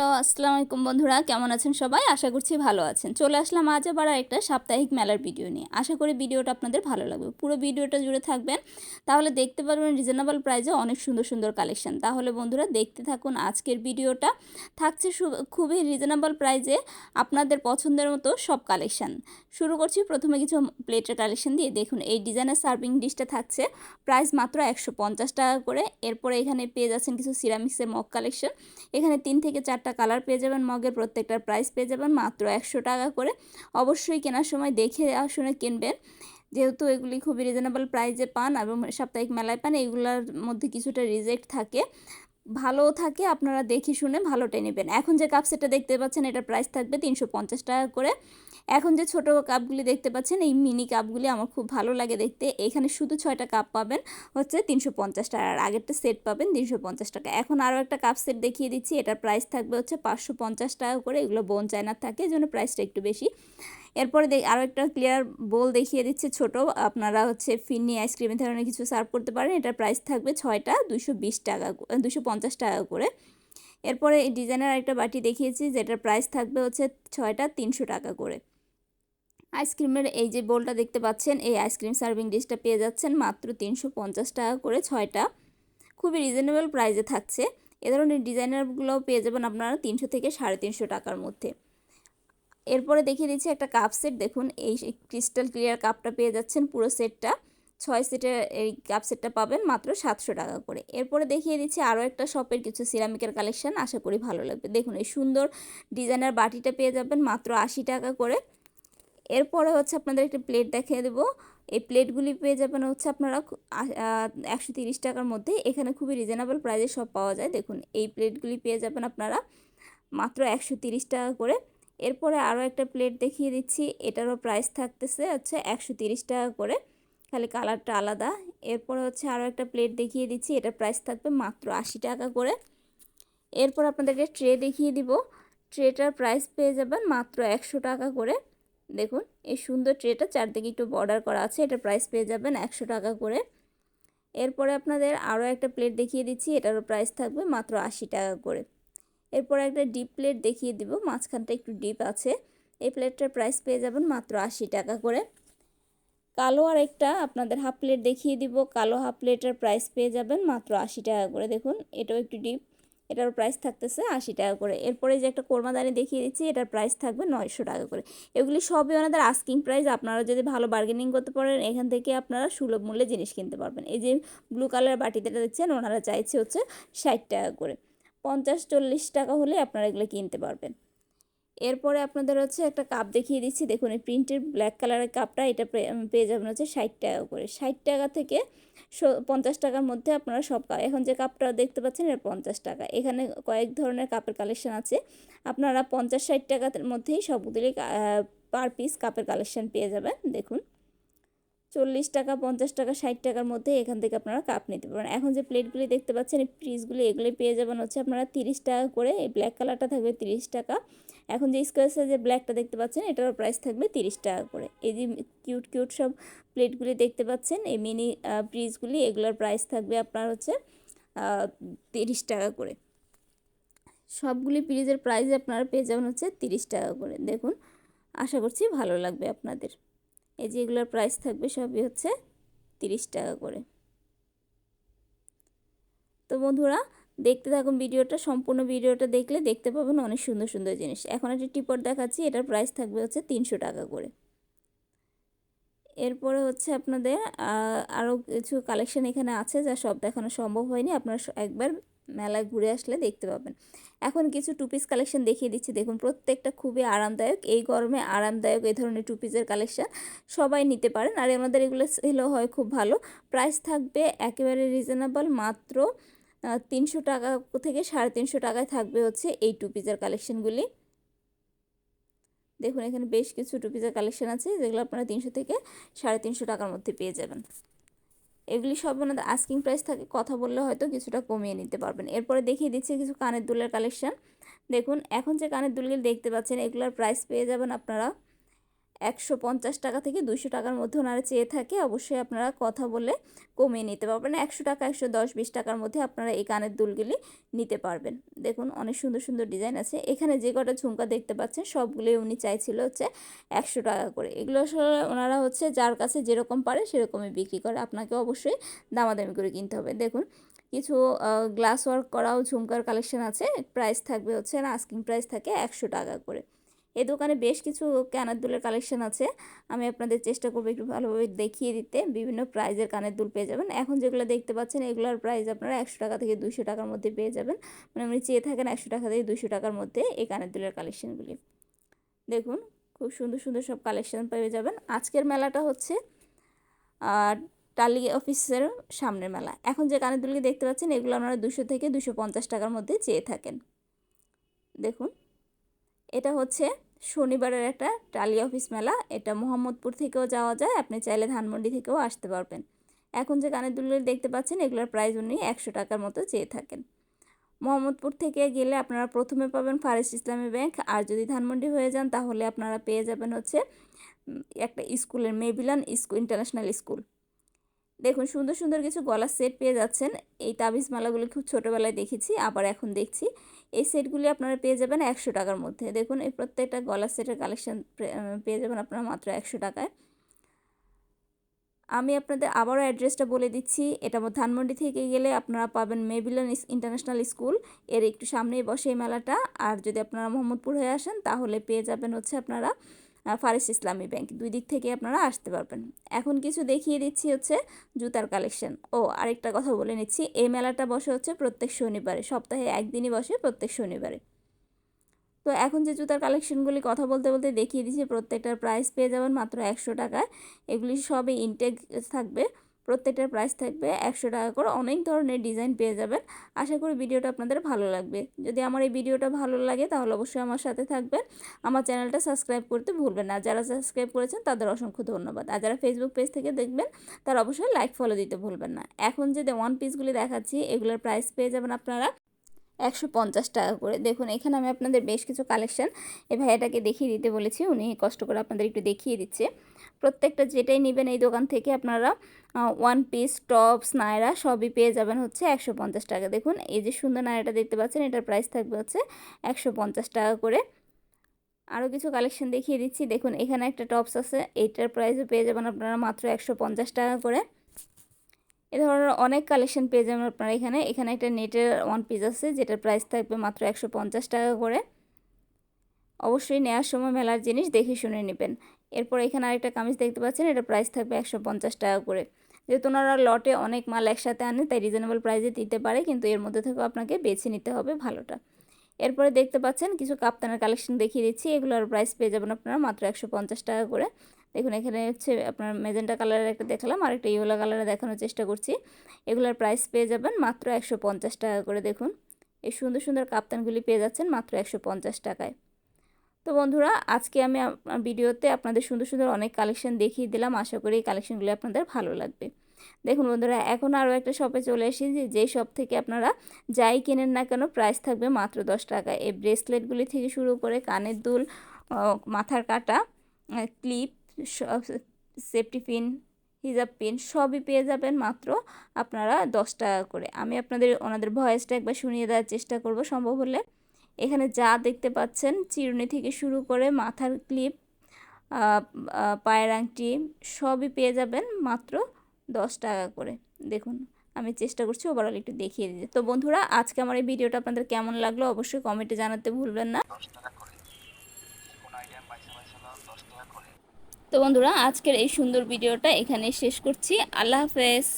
Hello, আসসালামু আলাইকুম বন্ধুরা, কেমন আছেন সবাই? আশা করছি ভালো আছেন। চলে আসলাম আজ আবার একটা সাপ্তাহিক মেলার ভিডিও নিয়ে। আশা করি ভিডিওটা আপনাদের ভালো লাগবে। পুরো ভিডিওটা জুড়ে থাকবেন। তাহলে দেখতে পারবেন রিজনেবল প্রাইজে অনেক সুন্দর সুন্দর কালেকশন তাহলে বন্ধুরা দেখতে থাকুন আজকের ভিডিওটা। থাকছে খুবই রিজনেবল প্রাইজে আপনাদের পছন্দের মতো সব কালেকশন শুরু করছি প্রথমে কিছু প্লেটের কালেকশন দিয়ে। দেখুন, এই ডিজাইনের সার্ভিং ডিশটা থাকছে। প্রাইস মাত্র একশো পঞ্চাশ টাকা করে। এরপরে এখানে পেয়ে যাচ্ছেন কিছু সিরামিক্সের মগ কালেকশন এখানে তিন থেকে চারটা কালার পেয়ে যাবেন, মগের প্রত্যেকটার প্রাইস পেয়ে যাবেন, মাত্র একশো টাকা করে। অবশ্যই কেনার সময় দেখে শুনে কিনবেন। যেহেতু এগুলি খুবই রিজনেবল প্রাইজে পান এবং সাপ্তাহিক মেলায় পান এইগুলোর মধ্যে কিছুটা রিজেক্ট থাকে। ভালোও থাকে, আপনারা দেখে শুনে ভালোটাই নেবেন। এখন যে কাপ সেটটা দেখতে পাচ্ছেন, এটার প্রাইস থাকবে তিনশো পঞ্চাশ টাকা করে। এখন যে ছোট কাপগুলি দেখতে পাচ্ছেন, এই মিনি কাপগুলি আমার খুব ভালো লাগে দেখতে। এখানে শুধু ছয়টা কাপ পাবেন, হচ্ছে তিনশো পঞ্চাশ টাকা। আর আগেরটা সেট পাবেন তিনশো পঞ্চাশ টাকা। এখন আরও একটা কাপ সেট দেখিয়ে দিচ্ছি, এটার প্রাইস থাকবে হচ্ছে পাঁচশো পঞ্চাশ টাকা করে। এগুলো বোন চায়নার থাকে এই জন্য প্রাইসটা একটু বেশি। এরপরে আরও একটা ক্লিয়ার বোল দেখিয়ে দিচ্ছে ছোট। আপনারা হচ্ছে ফিন্নি আইসক্রিমের ধরনের কিছু সার্ভ করতে পারেন। এটার প্রাইস থাকবে ছয়টা, দুশো বিশ টাকা দুশো পঞ্চাশ টাকা করে। এরপরে এই ডিজাইনের একটা বাটি দেখিয়েছি, যেটার প্রাইস থাকবে হচ্ছে ছয়টা, তিনশো টাকা করে। আইসক্রিমের এই যে বোলটা দেখতে পাচ্ছেন, এই আইসক্রিম সার্ভিং ডিশটা পেয়ে যাচ্ছেন মাত্র তিনশো পঞ্চাশ টাকা করে, ছয়টা। খুবই রিজনেবল প্রাইসে থাকছে। এ ধরনের ডিজাইনারগুলোও পেয়ে যাবেন আপনারা তিনশো থেকে সাড়ে তিনশো টাকার মধ্যে। এরপরে দেখিয়ে দিচ্ছি একটা কাপ সেট দেখুন, এই ক্রিস্টাল ক্লিয়ার কাপটা পেয়ে যাচ্ছেন পুরো সেটটা ছয় সেটের এই কাপ সেটটা পাবেন মাত্র সাতশো টাকা করে। এরপরে দেখিয়ে দিচ্ছি আরও একটা শপের কিছু সিরামিকের কালেকশান আশা করি ভালো লাগবে। দেখুন, এই সুন্দর ডিজাইনার বাটিটা পেয়ে যাবেন মাত্র আশি টাকা করে। এরপরে হচ্ছে আপনাদের একটা প্লেট দেখিয়ে দেবো। এই প্লেটগুলি পেয়ে যাবেন হচ্ছে আপনারা একশো তিরিশ টাকার মধ্যে। এখানে খুবই রিজনেবল প্রাইসে সব পাওয়া যায়। দেখুন, এই প্লেটগুলি পেয়ে যাবেন আপনারা মাত্র একশো তিরিশ টাকা করে। এরপরে আরও একটা প্লেট দেখিয়ে দিচ্ছি, এটারও প্রাইস থাকতেছে হচ্ছে একশো টাকা করে, খালি কালারটা আলাদা। এরপরে হচ্ছে আরও একটা প্লেট দেখিয়ে দিচ্ছি, এটার প্রাইস থাকবে মাত্র আশি টাকা করে। এরপর আপনাদেরকে ট্রে দেখিয়ে দিব ট্রেটার প্রাইস পেয়ে যাবেন মাত্র একশো টাকা করে। দেখুন, এই সুন্দর ট্রেটা চারদিকে একটু বর্ডার করা আছে এটা প্রাইস পেয়ে যাবেন একশো টাকা করে। এরপরে আপনাদের আরও একটা প্লেট দেখিয়ে দিচ্ছি, এটারও প্রাইস থাকবে মাত্র আশি টাকা করে। এরপরে একটা ডিপ প্লেট দেখিয়ে দিব, মাঝখানটা একটু ডিপ আছে। এই প্লেটটার প্রাইস পেয়ে যাবেন মাত্র আশি টাকা করে। কালো আর একটা আপনাদের হাফ প্লেট দেখিয়ে দিব, কালো হাফ প্লেটের প্রাইস পেয়ে যাবেন মাত্র আশি টাকা করে। দেখুন, এটাও একটু ডিপ এটার প্রাইস থাকতেছে আশি টাকা করে। এরপরে যে একটা কোরমাদানি দেখিয়ে দিচ্ছি, এটার প্রাইস থাকবে নয়শো টাকা করে। এগুলি সবই ওনাদের আস্কিং প্রাইস আপনারা যদি ভালো বার্গেনিং করতে পারেন, এখান থেকে আপনারা সুলভ মূল্যে জিনিস কিনতে পারবেন। এই যে ব্লু কালার বাটিটা দেখছেন, ওনারা চাইছে হচ্ছে ষাট টাকা করে। পঞ্চাশ চল্লিশ টাকা হলে আপনারা এগুলো কিনতে পারবেন। এরপরে আপনাদের হচ্ছে একটা কাপ দেখিয়ে দিচ্ছি। দেখুন, এই প্রিন্টের ব্ল্যাক কালারের কাপটা এটা পেয়ে যাবেন হচ্ছে ষাট টাকা করে। ষাট টাকা থেকে পঞ্চাশ টাকার মধ্যে আপনারা সব কাপ এখন যে কাপটা দেখতে পাচ্ছেন, এটা পঞ্চাশ টাকা। এখানে কয়েক ধরনের কাপের কালেকশন আছে। আপনারা পঞ্চাশ ষাট টাকার মধ্যেই সবগুলি পার পিস কাপের কালেকশন পেয়ে যাবেন। দেখুন। চল্লিশ টাকা, পঞ্চাশ টাকা, ষাট টাকার মধ্যে এখান থেকে আপনারা কাপ নিতে পারেন এখন যে প্লেটগুলি দেখতে পাচ্ছেন, এই ফ্রিজগুলি এগুলি পেয়ে যাবেন হচ্ছে আপনারা তিরিশ টাকা করে, এই ব্ল্যাক কালারটা থাকবে তিরিশ টাকা। এখন যে স্কোয়ার সাইজের ব্ল্যাকটা দেখতে পাচ্ছেন, এটারও প্রাইস থাকবে তিরিশ টাকা করে। এই যে কিউট কিউট সব প্লেটগুলি দেখতে পাচ্ছেন, এই মিনি ফ্রিজগুলি এগুলোর প্রাইস থাকবে আপনার হচ্ছে তিরিশ টাকা করে। সবগুলি ফ্রিজের প্রাইস আপনারা পেয়ে যাবেন হচ্ছে তিরিশ টাকা করে। দেখুন, আশা করছি ভালো লাগবে আপনাদের। এই যে এগুলোর প্রাইস থাকবে সবই হচ্ছে তিরিশ টাকা করে। তো বন্ধুরা, দেখতে থাকুন ভিডিওটা, সম্পূর্ণ ভিডিওটা দেখলে দেখতে পাবেন অনেক সুন্দর সুন্দর জিনিস। এখন একটা টিপট দেখাচ্ছি, এটার প্রাইস থাকবে হচ্ছে তিনশো টাকা করে। এরপরে হচ্ছে আপনাদের আরও কিছু কালেকশন এখানে আছে যা সব দেখানো সম্ভব হয়নি, আপনারা একবার মেলায় ঘুরে আসলে দেখতে পাবেন। এখন কিছু টুপিস কালেকশন দেখিয়ে দিচ্ছি। দেখুন, প্রত্যেকটা খুবই আরামদায়ক। এই গরমে আরামদায়ক এই ধরনের টুপিসের কালেকশন সবাই নিতে পারেন। আর আমাদের এগুলো সেলও হয় খুব ভালো। প্রাইস থাকবে একেবারে রিজনেবল মাত্র তিনশো টাকা থেকে সাড়ে তিনশো টাকায় থাকবে হচ্ছে এই টুপিজের কালেকশনগুলি দেখুন, এখানে বেশ কিছু টুপিজের কালেকশন আছে যেগুলো আপনারা তিনশো থেকে সাড়ে তিনশো টাকার মধ্যে পেয়ে যাবেন। এগুলি সব আস্কিং প্রাইস থাকে, কথা বললে হয়তো কিছুটা কমিয়ে নিতে পারবেন। এরপরে দেখিয়ে দিচ্ছে কিছু কানের দুলের কালেকশন দেখুন, এখন যে কানের দুলগুলি দেখতে পাচ্ছেন, এগুলোর প্রাইস পেয়ে যাবেন আপনারা একশো পঞ্চাশ টাকা থেকে দুশো টাকার মধ্যে ওনারা চেয়ে থাকে, অবশ্যই আপনারা কথা বলে কমিয়ে নিতে পারবেন। একশো টাকা, একশো দশ, বিশ টাকার মধ্যে আপনারা এই কানের দুলগুলি নিতে পারবেন। দেখুন, অনেক সুন্দর সুন্দর ডিজাইন আছে। এখানে যে কটা ঝুমকা দেখতে পাচ্ছেন, সবগুলোই উনি চাইছিল হচ্ছে একশো টাকা করে। এগুলো আসলে ওনারা হচ্ছে যার কাছে যেরকম পারে সেরকমই বিক্রি করে। আপনাকে অবশ্যই দামাদামি করে কিনতে হবে। দেখুন, কিছু গ্লাস ওয়ার্ক করাও ঝুমকার কালেকশন আছে। প্রাইস থাকবে হচ্ছে না আস্কিং প্রাইস থাকে একশো টাকা করে। এই দোকানে বেশ কিছু কানের দুলের কালেকশন আছে। আমি আপনাদের চেষ্টা করব একটু ভালোভাবে দেখিয়ে দিতে। বিভিন্ন প্রাইজের কানের দুল পেয়ে যাবেন। এখন যেগুলো দেখতে পাচ্ছেন, এগুলোর প্রাইস আপনারা একশো টাকা থেকে দুশো টাকার মধ্যে পেয়ে যাবেন। মানে আপনি চেয়ে থাকেন একশো টাকা থেকে দুশো টাকার মধ্যে এই কানের দুলের কালেকশনগুলি দেখুন, খুব সুন্দর সুন্দর সব কালেকশন পেয়ে যাবেন। আজকের মেলাটা হচ্ছে আর টালি অফিসের সামনের মেলা। এখন যে কানের দুলকে দেখতে পাচ্ছেন, এগুলো আপনারা দুশো থেকে দুশো পঞ্চাশ টাকার মধ্যে চেয়ে থাকেন। দেখুন এটা হচ্ছে শনিবারের একটা টালি অফিস মেলা। এটা মোহাম্মদপুর থেকেও যাওয়া যায়। আপনি চাইলে ধানমন্ডি থেকেও আসতে পারবেন। এখন যে কানের দুলগুলো দেখতে পাচ্ছেন, এগুলোর প্রাইস উনি একশো টাকার মতো চেয়ে থাকেন। মোহাম্মদপুর থেকে গেলে আপনারা প্রথমে পাবেন ফারেস ইসলামী ব্যাংক। আর যদি ধানমন্ডি হয়ে যান, তাহলে আপনারা পেয়ে যাবেন হচ্ছে একটা স্কুলের মেবিলান স্কুল ইন্টারন্যাশনাল স্কুল। দেখুন, সুন্দর সুন্দর কিছু গলার সেট পেয়ে যাচ্ছেন। এই তাবিজ মালাগুলি খুব ছোটোবেলায় দেখেছি, আবার এখন দেখছি। এই সেটগুলি আপনারা পেয়ে যাবেন একশো টাকার মধ্যে। দেখুন, এই প্রত্যেকটা গলার সেটের কালেকশান পেয়ে যাবেন আপনারা মাত্র একশো টাকায়। আমি আপনাদের আবারও অ্যাড্রেসটা বলে দিচ্ছি। এটা ধানমন্ডি থেকে গেলে আপনারা পাবেন মেবিলন ইন্টারন্যাশনাল স্কুল। এর একটু সামনেই বসে এই মেলাটা। আর যদি আপনারা মোহাম্মদপুর হয়ে আসেন, তাহলে পেয়ে যাবেন হচ্ছে আপনারা ফারিস ইসলামী ব্যাংক। দুই দিক থেকে আপনারা আসতে পারবেন। এখন কিছু দেখিয়ে দিচ্ছি হচ্ছে জুতার কালেকশন। ও, আরেকটা কথা বলে নিচ্ছি। এই মেলাটা বসে হচ্ছে প্রত্যেক শনিবারে। সপ্তাহে একদিনই বসে প্রত্যেক শনিবারে। তো এখন যে জুতার কালেকশনগুলি কথা বলতে বলতে দেখিয়ে দিচ্ছি, প্রত্যেকটার প্রাইস পেয়ে যাবেন মাত্র একশো টাকায়। এগুলি সবই ইনটেক থাকবে। প্রত্যেকটার প্রাইস থাকবে একশো টাকা করে। অনেক ধরনের ডিজাইন পেয়ে যাবেন। আশা করি ভিডিওটা আপনাদের ভালো লাগবে। যদি আমার এই ভিডিওটা ভালো লাগে তাহলে অবশ্যই আমার সাথে থাকবেন। আমার চ্যানেলটা সাবস্ক্রাইব করতে ভুলবেন না। যারা সাবস্ক্রাইব করেছেন তাদের অসংখ্য ধন্যবাদ। আর যারা ফেসবুক পেজ থেকে দেখবেন তারা অবশ্যই লাইক ফলো দিতে ভুলবেন না। এখন যে ওয়ান পিসগুলি দেখাচ্ছি, এগুলোর প্রাইস পেয়ে যাবেন আপনারা একশো পঞ্চাশ টাকা করে। দেখুন, এখানে আমি আপনাদের বেশ কিছু কালেকশন এই ভাইয়াটাকে দেখিয়ে দিতে বলেছি। উনি কষ্ট করে আপনাদের একটু দেখিয়ে দিচ্ছে। প্রত্যেকটা যেটাই নেবেন এই দোকান থেকে আপনারা ওয়ান পিস টপস নায়রা সবই পেয়ে যাবেন হচ্ছে একশো পঞ্চাশ টাকা। দেখুন, এই যে সুন্দর নায়রাটা দেখতে পাচ্ছেন, এটার প্রাইস থাকবে হচ্ছে একশো পঞ্চাশ টাকা করে। আরও কিছু কালেকশন দেখিয়ে দিচ্ছি। দেখুন, এখানে একটা টপস আছে এইটার প্রাইসও পেয়ে যাবেন আপনারা মাত্র একশো পঞ্চাশ টাকা করে। এ ধরনের অনেক কালেকশন পেয়ে যাবেন আপনারা এখানে। এখানে একটা নেটের ওয়ান পিস আছে, যেটার প্রাইস থাকবে মাত্র একশো পঞ্চাশ টাকা করে। অবশ্যই নেওয়ার সময় মেলার জিনিস দেখে শুনে নেবেন। এরপর এখানে আরেকটা কামিজ দেখতে পাচ্ছেন, এটা প্রাইস থাকবে একশো পঞ্চাশ টাকা করে। যেহেতু ওনারা লটে অনেক মাল একসাথে আনে, তাই রিজনেবল প্রাইসে দিতে পারে, কিন্তু এর মধ্যে থেকেও আপনাকে বেছে নিতে হবে ভালোটা। এরপরে দেখতে পাচ্ছেন, কিছু কাপ্তানের কালেকশন দেখিয়ে দিচ্ছি, এগুলোর প্রাইস পেয়ে যাবেন আপনারা মাত্র একশো পঞ্চাশ টাকা করে। দেখুন, এখানে হচ্ছে আপনার মেজেন্টা কালারের একটা দেখালাম আর একটা ইয়েলো কালারে দেখানোর চেষ্টা করছি। এগুলোর প্রাইস পেয়ে যাবেন মাত্র একশো পঞ্চাশ টাকা করে, দেখুন। এই সুন্দর সুন্দর কাপ্তানগুলি পেয়ে যাচ্ছেন মাত্র একশো পঞ্চাশ টাকায়। তো বন্ধুরা, আজকে আমি ভিডিওতে আপনাদের সুন্দর সুন্দর অনেক কালেকশন দেখিয়ে দিলাম। আশা করি এই কালেকশনগুলি আপনাদের ভালো লাগবে। দেখুন বন্ধুরা, এখন আরও একটা শপে চলে এসেছি যে, যেই শপ থেকে আপনারা যাই কেনেন না কেন প্রাইস থাকবে মাত্র দশ টাকা। এই ব্রেসলেটগুলি থেকে শুরু করে কানের দুল মাথার কাটা ক্লিপ সেফটি পিন হিজাব পিন সবই পেয়ে যাবেন মাত্র আপনারা দশ টাকা করে। আমি আপনাদের, ওনাদের ভয়েসটা একবার শুনিয়ে দেওয়ার চেষ্টা করব সম্ভব হলে। এখানে যা দেখতে পাচ্ছেন চিরুনি থেকে শুরু করে মাথার ক্লিপ পায়ের আংটি সবই পেয়ে যাবেন মাত্র দশ টাকা করে। দেখুন আমি চেষ্টা করছি ওভারঅল একটু দেখিয়ে দিতে। তো বন্ধুরা আজকে আমার এই ভিডিওটা আপনাদের কেমন লাগল অবশ্যই কমেন্টে জানাতে ভুলবেন না। তো বন্ধুরা আজকের এই সুন্দর ভিডিওটা এখানে শেষ করছি। আল্লাহ হাফেজ।